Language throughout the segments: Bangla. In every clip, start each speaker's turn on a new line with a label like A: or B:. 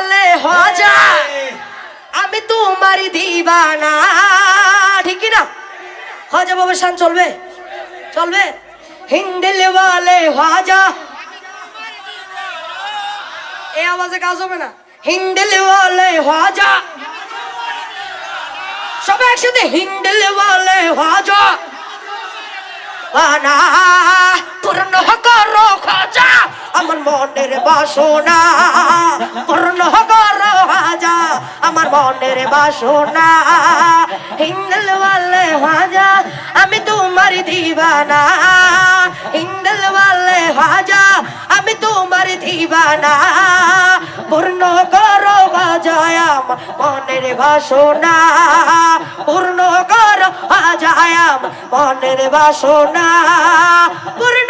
A: গেলে আমি তোমারই দিবানা। ঠিক না হজা বাবা শান চলবে? চলবে? হিন্দিল ওয়ালে হজা এ আওয়াজে কাজ হবে না। হিন্দিল ওয়ালে হজা সবাই একসাথে হিন্দিল ওয়ালে হজা বানা পূর্ণ হক মনের বাসনা, পূর্ণ করো হাজা আমার মনের বাসনা। হিন্দল ওয়ালে হাজা, আমি তোমার দিবানা। হিন্দল ওয়ালে হাজা, আমি তোমার দিবানা। পূর্ণ করো হাজা মনের বাসনা। পূর্ণ করো হাজা মনের বাসনা। পূর্ণ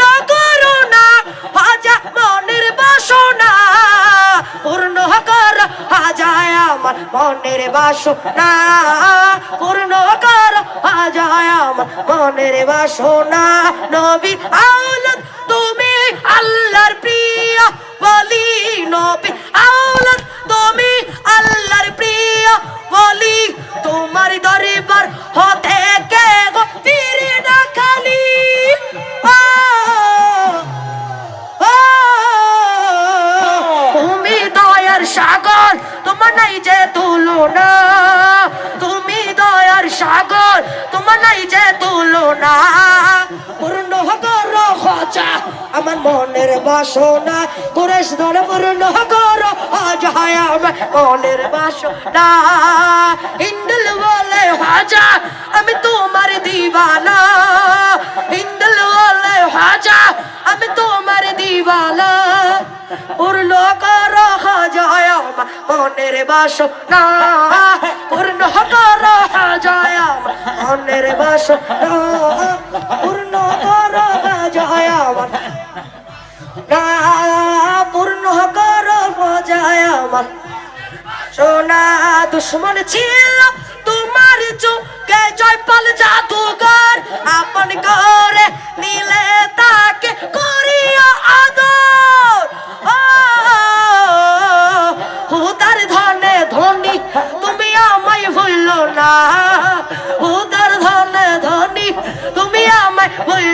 A: আমার মনের বাসনা পূর্ণ কর হাজায় আমার মনের বাসনা। নবী আওলাদ তুমি আল্লাহর প্রিয় বলি নবী আওলাদ তুলনা। তুমি দয়ার সাগর, তোমার নাই যে তুলনা। পূর্ণ কর খোঁজা আমার মনের বাসনা। কুরেশ ধরে, পূর্ণ আজ হয় আমার মনের বাসনা। হিন্দুল বলে হাজা, আমি আমার মনের বাসনা পূর্ণ কর হাজায় আমার মনের বাসনা পূর্ণ কর আমার না, পূর্ণ কর সোনা, দুশ্মন ছিল তোমার জয়পাল আপন করে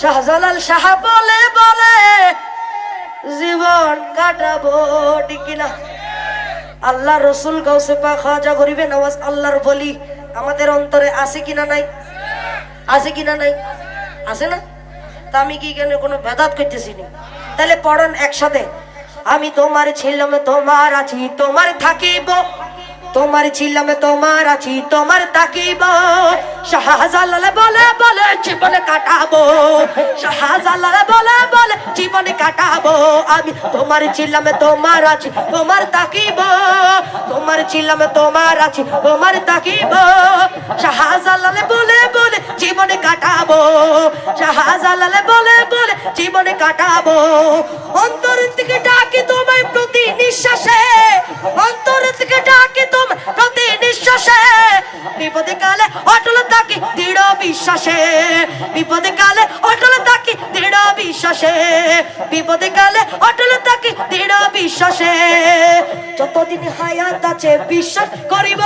A: শাহজালাল শাহ বলে বলে, জীবন কাটাবো, ঠিক কিনা? আল্লাহ রসুল গাউসে পাক খাজা গরিবে নওয়াজ আল্লাহর বলি। আমাদের অন্তরে আছে কিনা নাই? আছে কিনা নাই? আছে না? তা আমি কি কেন কোনো ভেদাত করতেছি না? তাহলে পড়ান একসাথে। আমি তোমার ছিলাম তোমার আছি, তোমার থাকিব। তোমার ছিলাম, তোমার আছি, তোমার তাকিব শাহজালাল বলে বলে জীবন কাটাবো। শাহজালাল বলে বলে জীবন কাটাবো। আমি তোমার ছিলাম, তোমার আছি, তোমার তাকিব তোমার ছিলাম, তোমার আছি, তোমার তাকিব শাহজালাল বলে বলে জীবন কাটাবো। শাহজালাল বলে বলে জীবন কাটাবো। অন্তর বিশ্বাসে, বিপদে কালে অটল থাকি দৃঢ় বিশ্বাসে, বিপদে কালে অটল থাকি দৃঢ় বিশ্বাসে। যতদিন হায়াত আছে বিশ্বাস করিব,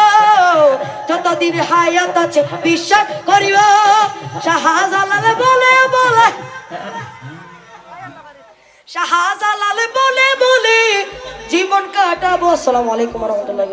A: যতদিন হায়াত আছে বিশ্বাস করিব, শাহজালাল বলে বলে। শাহজালাল বলে বলে। জীবন কাটাবো। আসসালামু আলাইকুম রহমতুল্লাহ